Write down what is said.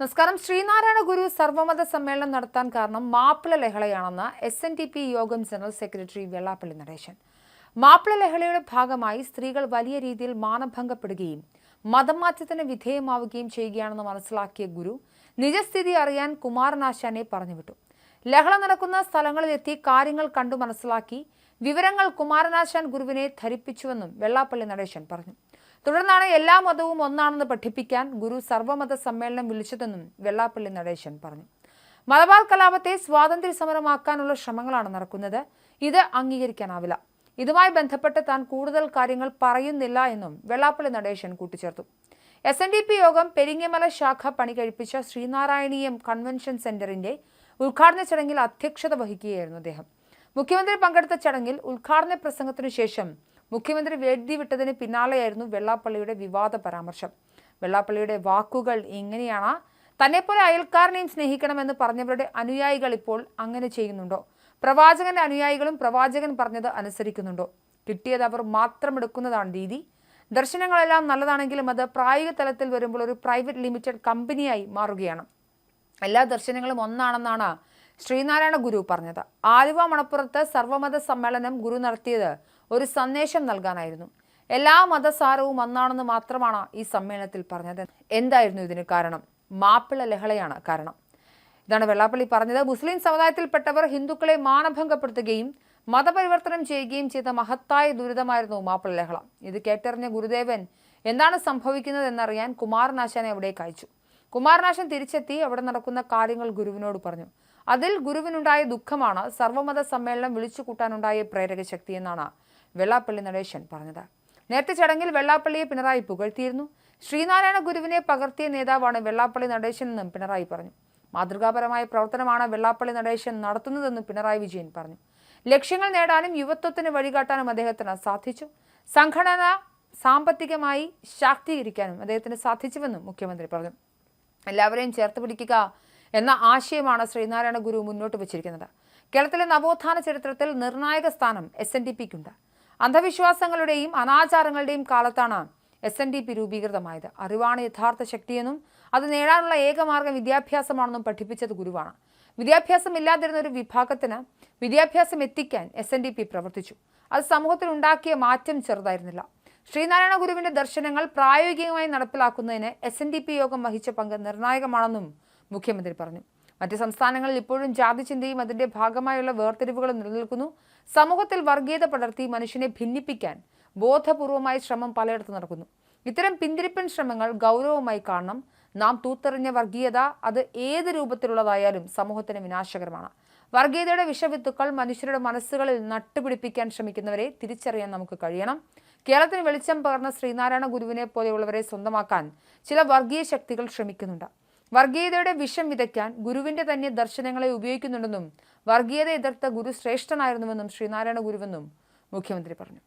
നമസ്കാരം. ശ്രീനാരായണ ഗുരു സർവമത സമ്മേളനം നടത്താൻ കാരണം മാപ്പിള ലഹളയാണെന്ന് എസ് എൻ ഡി പി യോഗം ജനറൽ സെക്രട്ടറി വെള്ളാപ്പള്ളി നടേശൻ. മാപ്പിള ലഹളയുടെ ഭാഗമായി സ്ത്രീകൾ വലിയ രീതിയിൽ മാനഭംഗപ്പെടുകയും മതമാറ്റത്തിന് വിധേയമാവുകയും ചെയ്യുകയാണെന്ന് മനസ്സിലാക്കിയ ഗുരു നിജസ്ഥിതി അറിയാൻ കുമാരനാശാനെ പറഞ്ഞുവിട്ടു. ലഹള നടക്കുന്ന സ്ഥലങ്ങളിലെത്തി കാര്യങ്ങൾ കണ്ടു മനസ്സിലാക്കി വിവരങ്ങൾ കുമാരനാശാൻ ഗുരുവിനെ ധരിപ്പിച്ചുവെന്നും വെള്ളാപ്പള്ളി നടേശൻ പറഞ്ഞു. തുടർന്നാണ് എല്ലാ മതവും ഒന്നാണെന്ന് പഠിപ്പിക്കാൻ ഗുരു സർവമത സമ്മേളനം വിളിച്ചതെന്നും വെള്ളാപ്പള്ളി നടേശൻ പറഞ്ഞു. മലബാർ കലാപത്തെ സ്വാതന്ത്ര്യ സമരമാക്കാനുള്ള ശ്രമങ്ങളാണ് നടക്കുന്നത്. ഇത് അംഗീകരിക്കാനാവില്ല. ഇതുമായി ബന്ധപ്പെട്ട് താൻ കൂടുതൽ കാര്യങ്ങൾ പറയുന്നില്ല എന്നും വെള്ളാപ്പള്ളി നടേശൻ കൂട്ടിച്ചേർത്തു. എസ് എൻ ഡി പി യോഗം പെരിങ്ങമല ശാഖ പണി കഴിപ്പിച്ച ശ്രീനാരായണീയം കൺവെൻഷൻ സെന്ററിന്റെ ഉദ്ഘാടന ചടങ്ങിൽ അധ്യക്ഷത വഹിക്കുകയായിരുന്നു അദ്ദേഹം. മുഖ്യമന്ത്രി പങ്കെടുത്ത ചടങ്ങിൽ ഉദ്ഘാടന പ്രസംഗത്തിനു ശേഷം മുഖ്യമന്ത്രി വേദി വിട്ടതിന് പിന്നാലെയായിരുന്നു വെള്ളാപ്പള്ളിയുടെ വിവാദ പരാമർശം. വെള്ളാപ്പള്ളിയുടെ വാക്കുകൾ ഇങ്ങനെയാണ്. തന്നെപ്പോലെ അയൽക്കാരനെയും സ്നേഹിക്കണമെന്ന് പറഞ്ഞവരുടെ അനുയായികൾ ഇപ്പോൾ അങ്ങനെ ചെയ്യുന്നുണ്ടോ? പ്രവാചകന്റെ അനുയായികളും പ്രവാചകൻ പറഞ്ഞത് അനുസരിക്കുന്നുണ്ടോ? കിട്ടിയത് അവർ മാത്രം എടുക്കുന്നതാണ് രീതി. ദർശനങ്ങളെല്ലാം നല്ലതാണെങ്കിലും അത് പ്രായോഗിക തലത്തിൽ വരുമ്പോൾ ഒരു പ്രൈവറ്റ് ലിമിറ്റഡ് കമ്പനിയായി മാറുകയാണ്. എല്ലാ ദർശനങ്ങളും ഒന്നാണെന്നാണ് ശ്രീനാരായണ ഗുരു പറഞ്ഞത്. ആലുവ മണപ്പുറത്ത് സർവമത സമ്മേളനം ഗുരു നടത്തിയത് ഒരു സന്ദേശം നൽകാനായിരുന്നു. എല്ലാ മതസാരവും ഒന്നാണെന്ന് മാത്രമാണ് ഈ സമ്മേളനത്തിൽ പറഞ്ഞത്. എന്തായിരുന്നു ഇതിന് കാരണം? മാപ്പിള ലഹളയാണ് കാരണം. ഇതാണ് വെള്ളാപ്പള്ളി പറഞ്ഞത്. മുസ്ലിം സമുദായത്തിൽപ്പെട്ടവർ ഹിന്ദുക്കളെ മാനഭംഗപ്പെടുത്തുകയും മതപരിവർത്തനം ചെയ്യുകയും ചെയ്ത മഹത്തായ ദുരിതമായിരുന്നു മാപ്പിള ലഹള. ഇത് കേട്ടറിഞ്ഞ ഗുരുദേവൻ എന്താണ് സംഭവിക്കുന്നത് എന്നറിയാൻ കുമാരനാശാനെ അവിടേക്ക് അയച്ചു. കുമാരനാശൻ തിരിച്ചെത്തി അവിടെ നടക്കുന്ന കാര്യങ്ങൾ ഗുരുവിനോട് പറഞ്ഞു. അതിൽ ഗുരുവിനുണ്ടായ ദുഃഖമാണ് സർവമത സമ്മേളനം വിളിച്ചു കൂട്ടാനുണ്ടായ പ്രേരക ശക്തി എന്നാണ് വെള്ളാപ്പള്ളി നടേശൻ പറഞ്ഞത്. നേരത്തെ ചടങ്ങിൽ വെള്ളാപ്പള്ളിയെ പിണറായി പുകഴ്ത്തിയിരുന്നു. ശ്രീനാരായണ ഗുരുവിനെ പകർത്തിയ നേതാവാണ് വെള്ളാപ്പള്ളി നടേശൻ എന്നും പിണറായി പറഞ്ഞു. മാതൃകാപരമായ പ്രവർത്തനമാണ് വെള്ളാപ്പള്ളി നടേശൻ നടത്തുന്നതെന്ന് പിണറായി വിജയൻ പറഞ്ഞു. ലക്ഷ്യങ്ങൾ നേടാനും യുവത്വത്തിന് വഴികാട്ടാനും അദ്ദേഹത്തിന് സാധിച്ചു. സംഘടന സാമ്പത്തികമായി ശാക്തീകരിക്കാനും അദ്ദേഹത്തിന് സാധിച്ചുവെന്നും മുഖ്യമന്ത്രി പറഞ്ഞു. എല്ലാവരെയും ചേർത്ത് പിടിക്കുക എന്ന ആശയമാണ് ശ്രീനാരായണ ഗുരു മുന്നോട്ട് വച്ചിരിക്കുന്നത്. കേരളത്തിലെ നവോത്ഥാന ചരിത്രത്തിൽ നിർണായക സ്ഥാനം എസ് എൻ ഡി പിക്കുണ്ട് അന്ധവിശ്വാസങ്ങളുടെയും അനാചാരങ്ങളുടെയും കാലത്താണ് എസ് എൻ ഡി പി രൂപീകൃതമായത്. അറിവാണ് യഥാർത്ഥ ശക്തിയെന്നും അത് നേടാനുള്ള ഏകമാർഗം വിദ്യാഭ്യാസമാണെന്നും പഠിപ്പിച്ചത് ഗുരുവാണ്. വിദ്യാഭ്യാസം ഇല്ലാതിരുന്ന ഒരു വിഭാഗത്തിന് വിദ്യാഭ്യാസം എത്തിക്കാൻ എസ് എൻ ഡി പി പ്രവർത്തിച്ചു. അത് സമൂഹത്തിൽ ഉണ്ടാക്കിയ മാറ്റം ചെറുതായിരുന്നില്ല. ശ്രീനാരായണ ഗുരുവിന്റെ ദർശനങ്ങൾ പ്രായോഗികമായി നടപ്പിലാക്കുന്നതിന് എസ് എൻ ഡി പി യോഗം വഹിച്ച പങ്ക് നിർണായകമാണെന്നും മുഖ്യമന്ത്രി പറഞ്ഞു. മറ്റ് സംസ്ഥാനങ്ങളിൽ ഇപ്പോഴും ജാതി ചിന്തയും അതിന്റെ ഭാഗമായുള്ള വേർതിരിവുകളും നിലനിൽക്കുന്നു. സമൂഹത്തിൽ വർഗീയത പടർത്തി മനുഷ്യനെ ഭിന്നിപ്പിക്കാൻ ബോധപൂർവമായ ശ്രമം പലയിടത്ത് നടക്കുന്നു. ഇത്തരം പിന്തിരിപ്പൻ ശ്രമങ്ങൾ ഗൗരവമായി കാണണം. നാം തൂത്തെറിഞ്ഞ വർഗീയത അത് ഏത് രൂപത്തിലുള്ളതായാലും സമൂഹത്തിന് വിനാശകരമാണ്. വർഗീയതയുടെ വിഷവിത്തുക്കൾ മനുഷ്യരുടെ മനസ്സുകളിൽ നട്ടുപിടിപ്പിക്കാൻ ശ്രമിക്കുന്നവരെ തിരിച്ചറിയാൻ നമുക്ക് കഴിയണം. കേരളത്തിന് വെളിച്ചം പകർന്ന ശ്രീനാരായണ ഗുരുവിനെ പോലെയുള്ളവരെ സ്വന്തമാക്കാൻ ചില വർഗീയ ശക്തികൾ ശ്രമിക്കുന്നുണ്ട്. വർഗീയതയുടെ വിഷം വിതയ്ക്കാൻ ഗുരുവിന്റെ തന്നെ ദർശനങ്ങളെ ഉപയോഗിക്കുന്നുണ്ടെന്നും വർഗീയത എതിർത്ത ഗുരു ശ്രേഷ്ഠനായിരുന്നുവെന്നും ശ്രീനാരായണ ഗുരുവെന്നും മുഖ്യമന്ത്രി പറഞ്ഞു.